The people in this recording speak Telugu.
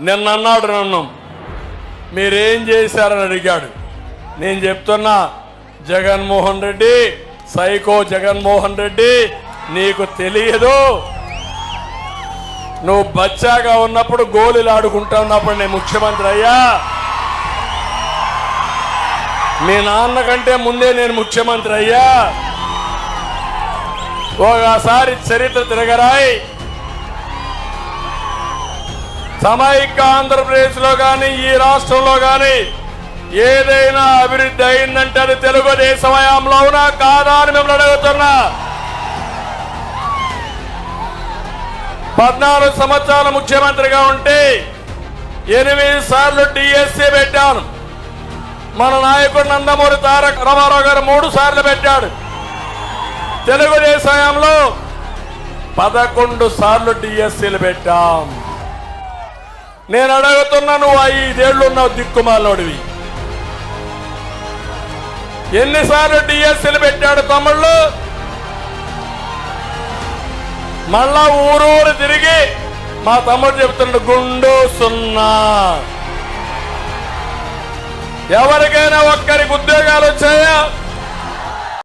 నిన్న అన్నాడు నన్ను. మీరేం చేశారని అడిగాడు. నేను చెప్తున్నా జగన్మోహన్ రెడ్డి సైకో జగన్మోహన్ రెడ్డి నీకు తెలియదు. నువ్వు బచ్చాగా ఉన్నప్పుడు గోళీలు ఆడుకుంటా ఉన్నప్పుడు నేను ముఖ్యమంత్రి అయ్యా. మీ నాన్న కంటే ముందే నేను ముఖ్యమంత్రి అయ్యా. ఒకసారి చరిత్ర తిరగరాయి. సమైక్య ఆంధ్రప్రదేశ్లో కానీ ఈ రాష్ట్రంలో కానీ ఏదైనా అభివృద్ధి అయిందంటే అది తెలుగుదేశం హయాంలో అవునా కాదా అని మిమ్మల్ని అడుగుతున్నా. పద్నాలుగు సంవత్సరాలు ముఖ్యమంత్రిగా ఉంటే ఎనిమిది సార్లు డిఎస్సీ పెట్టాను. మన నాయకుడు నందమూరి తారక రామారావు గారు మూడు సార్లు పెట్టాడు. తెలుగుదేశం హయాంలో పదకొండు సార్లు డిఎస్సీలు పెట్టాం. నేను అడుగుతున్నాను నువ్వు ఐదేళ్ళు ఉన్నావు దిక్కుమాలోడివి. ఎన్నిసార్లు డిఎస్సీలు పెట్టాడు తమ్ముళ్ళు? మళ్ళా ఊరూరు తిరిగి మా తమ్ముడు చెప్తున్నాడు గుండు సున్నా. ఎవరికైనా ఒక్కరికి ఉద్యోగాలు